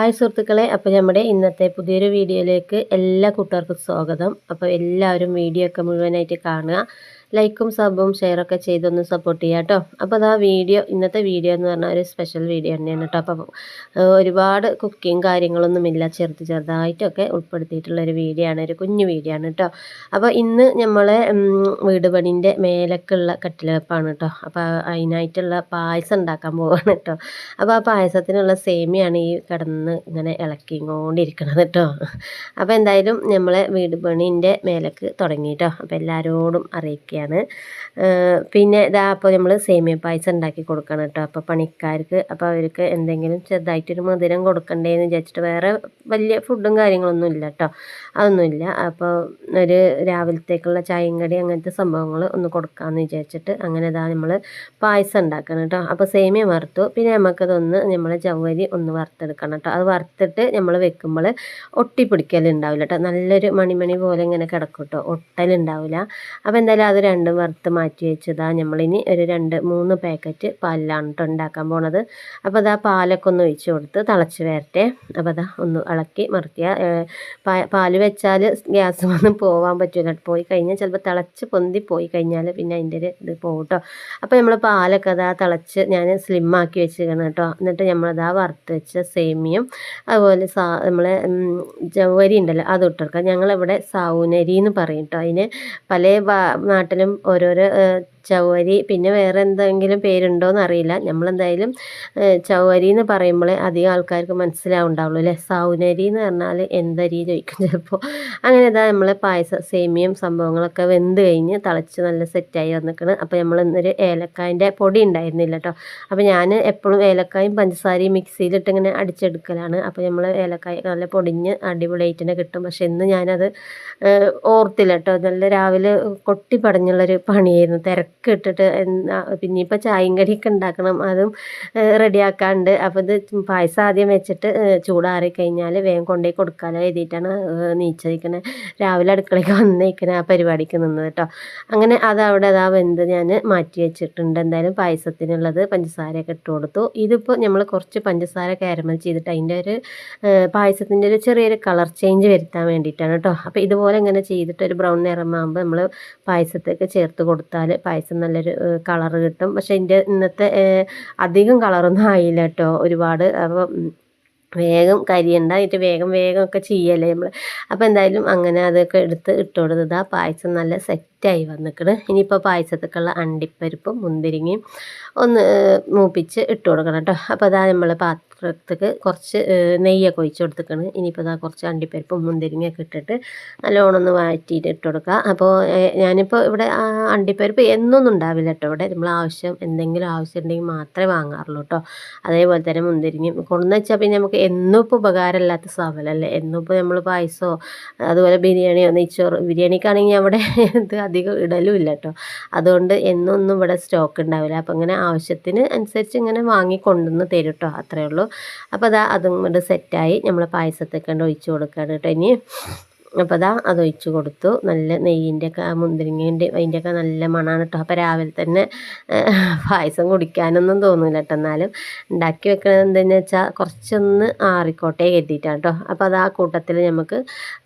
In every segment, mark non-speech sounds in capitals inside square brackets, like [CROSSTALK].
Hi സുഹൃത്തുക്കളെ അപ്പോൾ നമ്മുടെ ഇന്നത്തെ പുതിയൊരു വീഡിയോയിലേക്ക് എല്ലാ കൂട്ടുകാർക്കും സ്വാഗതം. അപ്പോൾ എല്ലാവരും വീഡിയോ ഒക്കെ മുഴുവനായിട്ട് കാണുക. ലൈക്കും സബും ഷെയറൊക്കെ ചെയ്തൊന്ന് സപ്പോർട്ട് ചെയ്യുക കേട്ടോ അപ്പോൾ അതാ വീഡിയോ ഇന്നത്തെ വീഡിയോ എന്ന് പറഞ്ഞാൽ ഒരു സ്പെഷ്യൽ വീഡിയോ തന്നെയാണ് കേട്ടോ അപ്പോൾ ഒരുപാട് കുക്കിങ് കാര്യങ്ങളൊന്നുമില്ല ചെറുത് ചെറുതായിട്ടൊക്കെ ഉൾപ്പെടുത്തിയിട്ടുള്ള ഒരു വീഡിയോ ആണ് ഒരു കുഞ്ഞു വീഡിയോ ആണ് കേട്ടോ അപ്പോൾ ഇന്ന് നമ്മളെ വീട് പണിന്റെ മേലക്കുള്ള കട്ടിലപ്പാണ് കേട്ടോ അപ്പോൾ അതിനായിട്ടുള്ള പായസം ഉണ്ടാക്കാൻ പോവാണ് കേട്ടോ അപ്പോൾ ആ പായസത്തിനുള്ള സേമിയാണ് ഈ കിടന്ന് ഇങ്ങനെ ഇളക്കിക്കൊണ്ടിരിക്കണത് കേട്ടോ അപ്പോൾ എന്തായാലും നമ്മളെ വീട് പണിന്റെ മേലക്ക് തുടങ്ങി കേട്ടോ അപ്പോൾ എല്ലാവരോടും അറിയിക്കുക ഒക്കെയാണ് പിന്നെ ഇതാ അപ്പോൾ നമ്മൾ സേമിയ പായസം ഉണ്ടാക്കി കൊടുക്കണം കേട്ടോ അപ്പോൾ പണിക്കാർക്ക് അപ്പോൾ അവർക്ക് എന്തെങ്കിലും ചെറുതായിട്ടൊരു മധുരം കൊടുക്കണ്ടേന്ന് വിചാരിച്ചിട്ട് വേറെ വലിയ ഫുഡും കാര്യങ്ങളൊന്നും ഇല്ല കേട്ടോ അതൊന്നുമില്ല അപ്പോൾ ഒരു രാവിലത്തേക്കുള്ള ചായയും കടി അങ്ങനത്തെ സംഭവങ്ങൾ ഒന്ന് കൊടുക്കാമെന്ന് വിചാരിച്ചിട്ട് അങ്ങനെ ഇതാ നമ്മൾ പായസം ഉണ്ടാക്കണം കേട്ടോ അപ്പോൾ സേമിയ വറുത്തു. പിന്നെ നമുക്കതൊന്ന് നമ്മൾ ജവ്വരി ഒന്ന് വറുത്തെടുക്കണം കേട്ടോ അത് വറുത്തിട്ട് നമ്മൾ വെക്കുമ്പോൾ ഒട്ടിപ്പിടിക്കലുണ്ടാവില്ല കേട്ടോ നല്ലൊരു മണിമണി പോലെ ഇങ്ങനെ കിടക്കും കേട്ടോ ഒട്ടലുണ്ടാവില്ല. അപ്പോൾ എന്തായാലും അത് രണ്ടും വറുത്ത് മാറ്റി വെച്ചതാ. നമ്മളിനി ഒരു രണ്ട് മൂന്ന് പാക്കറ്റ് പാലിലാണ് കേട്ടോ ഉണ്ടാക്കാൻ പോണത്. അപ്പോൾ അതാ പാലൊക്കെ ഒന്ന് ഒഴിച്ച് കൊടുത്ത് തിളച്ച് വരട്ടെ. അപ്പോൾ അതാ ഒന്ന് ഇളക്കി മറിക്കുക. പാൽ വെച്ചാൽ ഗ്യാസ് വന്ന് പോകാൻ പറ്റില്ല പോയി കഴിഞ്ഞാൽ ചിലപ്പോൾ തിളച്ച് പൊന്തി പോയി കഴിഞ്ഞാൽ പിന്നെ അതിന്റെ ഒരു ഇത് പോകും കേട്ടോ അപ്പോൾ നമ്മൾ പാലൊക്കെ അതാ തിളച്ച് ഞാൻ സ്ലിമ്മാക്കി വെച്ചിരിക്കണം കേട്ടോ എന്നിട്ട് നമ്മളതാ വറുത്ത് വെച്ച സേമിയും അതുപോലെ സാ നമ്മളെ ജവരി ഉണ്ടല്ലോ അത് ഇട്ടിറക്കാം ഞങ്ങളിവിടെ സൗനരി എന്ന് പറയും കേട്ടോ അതിന് പല നാട്ടിൽ നാട്ടിലും ഓരോരോ ചവ്വരി പിന്നെ വേറെ എന്തെങ്കിലും പേരുണ്ടോയെന്ന് അറിയില്ല നമ്മളെന്തായാലും ചവ്വരി എന്ന് പറയുമ്പോൾ അധികം ആൾക്കാർക്ക് മനസ്സിലാവുണ്ടാവുള്ളൂ അല്ലേ? സൗനരി എന്ന് പറഞ്ഞാൽ എന്തരി ചോദിക്കും ചിലപ്പോൾ അങ്ങനെ ഇതാ നമ്മൾ പായസം സേമിയം സംഭവങ്ങളൊക്കെ വെന്ത് കഴിഞ്ഞ് തിളച്ച് നല്ല സെറ്റായി വന്നിക്കണം. അപ്പോൾ നമ്മൾ ഇന്നൊരു ഏലക്കായന്റെ പൊടി ഉണ്ടായിരുന്നില്ല കേട്ടോ അപ്പോൾ ഞാൻ എപ്പോഴും ഏലക്കായും പഞ്ചസാരയും മിക്സിയിലിട്ട് ഇങ്ങനെ അടിച്ചെടുക്കലാണ്. അപ്പോൾ നമ്മൾ ഏലക്കായ നല്ല പൊടിഞ്ഞ് അടിപൊളിയായിട്ട് കിട്ടും. പക്ഷെ ഇന്ന് ഞാനത് ഓർത്തില്ല കേട്ടോ നല്ല രാവിലെ കൊട്ടി പടഞ്ഞുള്ളൊരു പണിയായിരുന്നു തിരക്ക്. ഒക്കെ ഇട്ടിട്ട് പിന്നെ ഇപ്പോൾ ചായയും കടിയൊക്കെ ഉണ്ടാക്കണം അതും റെഡിയാക്കാണ്ട്. അപ്പോൾ ഇത് പായസം ആദ്യം വെച്ചിട്ട് ചൂടാറി കഴിഞ്ഞാൽ വേഗം കൊണ്ടുപോയി കൊടുക്കാമല്ലോ എഴുതിയിട്ടാണ് നീച്ചിരിക്കണത് രാവിലെ അടുക്കളയ്ക്ക് വന്നേക്കണ ആ പരിപാടിക്ക് നിന്നത് കേട്ടോ അങ്ങനെ അത് അവിടെ അതാ വെന്ത് ഞാൻ മാറ്റി വെച്ചിട്ടുണ്ട്. എന്തായാലും പായസത്തിനുള്ളത് പഞ്ചസാരയൊക്കെ ഇട്ട് കൊടുത്തു. ഇതിപ്പോൾ നമ്മൾ കുറച്ച് പഞ്ചസാര കാരമൽ ചെയ്തിട്ട് അതിന്റെ ഒരു പായസത്തിന്റെ ഒരു ചെറിയൊരു കളർ ചേഞ്ച് വരുത്താൻ വേണ്ടിയിട്ടാണ് കേട്ടോ അപ്പോൾ ഇതുപോലെ ഇങ്ങനെ ചെയ്തിട്ട് ഒരു ബ്രൗൺ നിറമാകുമ്പോൾ നമ്മൾ പായസത്തേക്ക് ചേർത്ത് കൊടുത്താൽ പായസം പായസം നല്ലൊരു കളർ കിട്ടും. പക്ഷേ എന്റെ ഇന്നത്തെ അധികം കളറൊന്നും ആയില്ല കേട്ടോ ഒരുപാട് അപ്പോൾ വേഗം കരിയണ്ട എന്നിട്ട് വേഗം വേഗം ഒക്കെ ചെയ്യല്ലേ നമ്മൾ അപ്പോൾ എന്തായാലും അങ്ങനെ അതൊക്കെ എടുത്ത് ഇട്ട് കൊടുത്തത്. ആ പായസം നല്ല സെറ്റായി വന്നിക്കണ്. ഇനിയിപ്പോൾ പായസത്തേക്കുള്ള അണ്ടിപ്പരിപ്പും മുന്തിരിങ്ങയും ഒന്ന് മൂപ്പിച്ച് ഇട്ട് കൊടുക്കണം കേട്ടോ അപ്പോൾ അതാ നമ്മൾ പാത്രത്തേക്ക് കുറച്ച് നെയ്യൊക്കെ ഒഴിച്ച് കൊടുത്തേക്കാണ്. ഇനിയിപ്പോൾ അതാ കുറച്ച് അണ്ടിപ്പരിപ്പും മുന്തിരിങ്ങയൊക്കെ ഇട്ടിട്ട് നല്ലോണം ഒന്ന് വാറ്റിയിട്ട് ഇട്ട് കൊടുക്കുക അപ്പോൾ ഞാനിപ്പോൾ ഇവിടെ അണ്ടിപ്പരിപ്പ് എന്നൊന്നും ഉണ്ടാവില്ല കേട്ടോ ഇവിടെ. നമ്മൾ ആവശ്യം എന്തെങ്കിലും ആവശ്യം ഉണ്ടെങ്കിൽ മാത്രമേ വാങ്ങാറുള്ളൂ കേട്ടോ. അതേപോലെ തന്നെ മുന്തിരിങ്ങയും കൊണ്ടെന്ന് വെച്ചാൽ പിന്നെ നമുക്ക് എന്നും ഇപ്പോൾ ഉപകാരമില്ലാത്ത സാധനമല്ലേ? എന്നും ഇപ്പോൾ നമ്മൾ പായസമോ അതുപോലെ ബിരിയാണിയോ നെയ്ച്ചോറ് ബിരിയാണിക്കാണെങ്കിൽ അവിടെ ഇത് അധികം ഇടലും ഇല്ല കേട്ടോ. അതുകൊണ്ട് എന്നൊന്നും ഇവിടെ സ്റ്റോക്ക് ഉണ്ടാവില്ല. അപ്പോൾ ഇങ്ങനെ ആവശ്യത്തിന് അനുസരിച്ച് ഇങ്ങനെ വാങ്ങി കൊണ്ടുവന്ന് തരും കേട്ടോ. അത്രയേ ഉള്ളൂ. അപ്പോൾ അതാ അതും കൊണ്ട് സെറ്റായി നമ്മൾ പായസത്തൊക്കെ ഒഴിച്ച് കൊടുക്കുകയാണ് കേട്ടോ ഇനി. അപ്പോൾ അതാ അത് ഒഴിച്ച് കൊടുത്തു. നല്ല നെയ്യിന്റെ ഒക്കെ മുന്തിരിങ്ങേന്റെ അതിന്റെയൊക്കെ നല്ല മണമാണ് കേട്ടോ അപ്പോൾ രാവിലെ തന്നെ പായസം കുടിക്കാനൊന്നും തോന്നില്ല കേട്ടോ എന്നാലും ഉണ്ടാക്കി വെക്കണത് എന്താണെന്ന് വെച്ചാൽ കുറച്ചൊന്ന് ആറിക്കോട്ടെ കരുതിയിട്ടാണ് കേട്ടോ അപ്പോൾ അത് ആ കൂട്ടത്തിൽ നമുക്ക്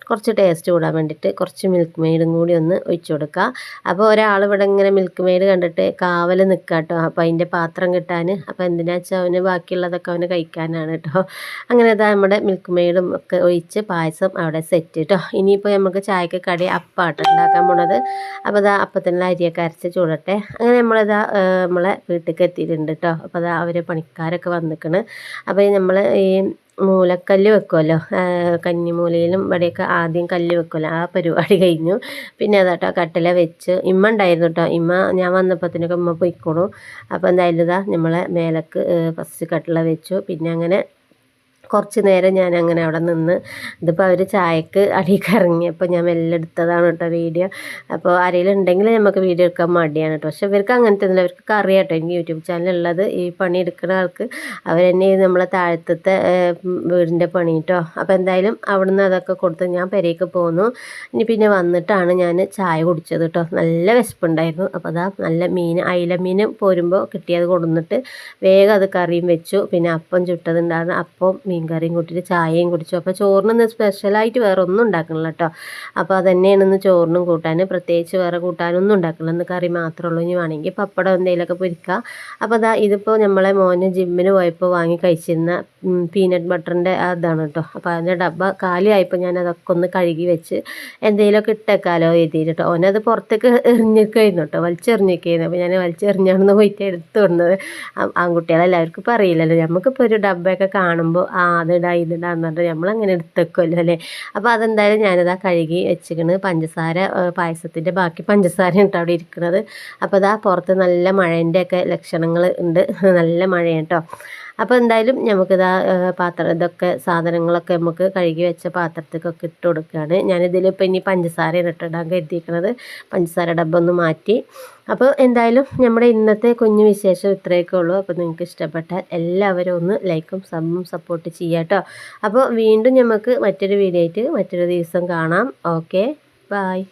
കുറച്ച് ടേസ്റ്റ് കൂടാൻ വേണ്ടിയിട്ട് കുറച്ച് മിൽക്ക് മെയ്ഡും കൂടി ഒന്ന് ഒഴിച്ചു കൊടുക്കുക അപ്പോൾ ഒരാൾ ഇവിടെ ഇങ്ങനെ മിൽക്ക് മെയ്ഡ് കണ്ടിട്ട് കാവൽ നിൽക്കുക കേട്ടോ അപ്പോൾ അതിന്റെ പാത്രം കിട്ടാൻ അപ്പോൾ എന്തിനാ വെച്ചാൽ അവന് ബാക്കിയുള്ളതൊക്കെ അവന് കഴിക്കാനാണ് കേട്ടോ അങ്ങനെ അതാ നമ്മുടെ മിൽക്ക് മെയ്ഡും ഒക്കെ ഒഴിച്ച് പായസം അവിടെ സെറ്റ് കേട്ടോ ഇനിയിപ്പോൾ നമുക്ക് ചായക്ക് കടി അപ്പാട്ടോ ഉണ്ടാക്കാൻ പോണത്. അപ്പോൾ അതാ അപ്പത്തിനുള്ള അരിയൊക്കെ അരച്ച് ചൂടട്ടെ. അങ്ങനെ നമ്മളിതാ നമ്മളെ വീട്ടിലേക്ക് എത്തിയിട്ടുണ്ട് കേട്ടോ അപ്പോൾ അതാ അവർ പണിക്കാരൊക്കെ വന്നിക്കണ്. അപ്പോൾ നമ്മൾ ഈ മൂലക്കല്ല് വെക്കുമല്ലോ കന്നിമൂലയിലും ഇവിടെയൊക്കെ ആദ്യം കല്ല് വെക്കുമല്ലോ ആ പരിപാടി കഴിഞ്ഞു. പിന്നെ അതാട്ടോ കട്ടില വെച്ച് ഇമ്മ ഉണ്ടായിരുന്നു കേട്ടോ ഇമ്മ ഞാൻ വന്നപ്പോഴത്തേനൊക്കെ ഇമ്മ പൊയ്ക്കോണു അപ്പോൾ എന്തായാലും ഇതാ നമ്മളെ മേലക്ക് ഫസ്റ്റ് കട്ടില വെച്ചു. പിന്നെ അങ്ങനെ കുറച്ച് നേരം ഞാൻ അങ്ങനെ അവിടെ നിന്ന് ഇതിപ്പോൾ അവർ ചായക്ക് അടിയൊക്കെ ഇറങ്ങിയപ്പോൾ ഞാൻ മെല്ലെ എടുത്തതാണ് കേട്ടോ വീഡിയോ. അപ്പോൾ ആരെങ്കിലും നമുക്ക് വീഡിയോ എടുക്കാൻ മടിയാണ് കേട്ടോ. പക്ഷെ ഇവർക്ക് അങ്ങനത്തെ ഒന്നുമില്ല. അവർക്ക് കറിയാട്ടോ എനിക്ക് യൂട്യൂബ് ചാനലുള്ളത് ഈ പണി എടുക്കുന്ന ആൾക്ക് അവർ അവരെന്നെ നമ്മളെ താഴത്തെ വീടിന്റെ പണി കേട്ടോ. അപ്പോൾ എന്തായാലും അവിടുന്ന് അതൊക്കെ കൊടുത്ത് ഞാൻ പെരേക്ക് പോന്നു. ഇനി പിന്നെ വന്നിട്ടാണ് ഞാൻ ചായ കുടിച്ചത് കേട്ടോ. നല്ല വിശപ്പുണ്ടായിരുന്നു. അപ്പോൾ അതാ നല്ല മീൻ അയില മീൻ പോരുമ്പോൾ കിട്ടിയത് കൊടുന്നിട്ട് വേഗം അത് കറിയും വെച്ചു. പിന്നെ അപ്പം ചുട്ടതുണ്ടായിരുന്നു. അപ്പം മീൻ കറിയും കൂട്ടിയിട്ട് ചായയും കുടിച്ചു. അപ്പോൾ ചോറിന് സ്പെഷ്യലായിട്ട് വേറെ ഒന്നും ഉണ്ടാക്കണില്ല കേട്ടോ അപ്പോൾ അതന്നെയാണ് ഇന്ന് ചോറിനും കൂട്ടാൻ പ്രത്യേകിച്ച് വേറെ കൂട്ടാനൊന്നും ഉണ്ടാക്കണില്ല. ഇന്ന് കറി മാത്രമേ ഉള്ളൂ ഇനി വേണമെങ്കിൽ പപ്പടം എന്തെങ്കിലുമൊക്കെ പൊരിക്കുക അപ്പോൾ അതാ ഇതിപ്പോൾ നമ്മളെ മോന് ജിമ്മിന് പോയപ്പോൾ വാങ്ങി കഴിച്ചിരുന്ന പീനട്ട് ബട്ടറിന്റെ അതാണ് കേട്ടോ അപ്പോൾ അതിന്റെ ഡബ്ബ കാലിയായപ്പോൾ ഞാൻ അതൊക്കെ ഒന്ന് കഴുകി വെച്ച് എന്തെങ്കിലുമൊക്കെ ഇട്ടേക്കാലോ എഴുതിയിട്ട് കേട്ടോ ഓനത് പുറത്തേക്ക് എറിഞ്ഞിരിക്കുന്നു കേട്ടോ വലിച്ചെറിഞ്ഞിരിക്കുന്നു അപ്പോൾ ഞാൻ വലിച്ചെറിഞ്ഞാണെന്ന് പോയിട്ട് എടുത്തു വന്നത് ആൺകുട്ടികളെല്ലാവർക്കും ഇപ്പോൾ അറിയില്ലല്ലോ. നമുക്കിപ്പോൾ ഒരു ഡബ്ബയൊക്കെ കാണുമ്പോൾ അതിടാ ഇതിടാ എന്ന് പറഞ്ഞിട്ട് നമ്മളങ്ങനെ എടുത്തേക്കുമല്ലോ അല്ലേ? അപ്പോൾ അതെന്തായാലും ഞാനിതാ കഴുകി വെച്ചിക്കണ് പഞ്ചസാര പായസത്തിന്റെ ബാക്കി പഞ്ചസാര ഉണ്ട് അവിടെ ഇരിക്കുന്നത് അപ്പോൾ ഇതാ പുറത്ത് നല്ല മഴേന്റെയൊക്കെ ലക്ഷണങ്ങൾ ഉണ്ട്. [LAUGHS] നല്ല മഴയാണ് കേട്ടോ അപ്പോൾ എന്തായാലും നമുക്കിതാ പാത്രം ഇതൊക്കെ സാധനങ്ങളൊക്കെ നമുക്ക് കഴുകി വെച്ച പാത്രത്തേക്കൊക്കെ ഇട്ട് കൊടുക്കുകയാണ് ഞാനിതിലിപ്പോൾ ഇനി പഞ്ചസാരയാണ് ഇട്ടിടാൻ കരുതിയിരിക്കുന്നത് പഞ്ചസാര ഡബ്ബ ഒന്ന് മാറ്റി. അപ്പോൾ എന്തായാലും നമ്മുടെ ഇന്നത്തെ കുഞ്ഞു വിശേഷം ഇത്രയൊക്കെ ഉള്ളൂ. അപ്പോൾ നിങ്ങൾക്ക് ഇഷ്ടപ്പെട്ടാൽ എല്ലാവരും ഒന്ന് ലൈക്കും സബും സപ്പോർട്ട് ചെയ്യാം കേട്ടോ. അപ്പോൾ വീണ്ടും നമുക്ക് മറ്റൊരു വീഡിയോ ആയിട്ട് മറ്റൊരു ദിവസം കാണാം. Okay bye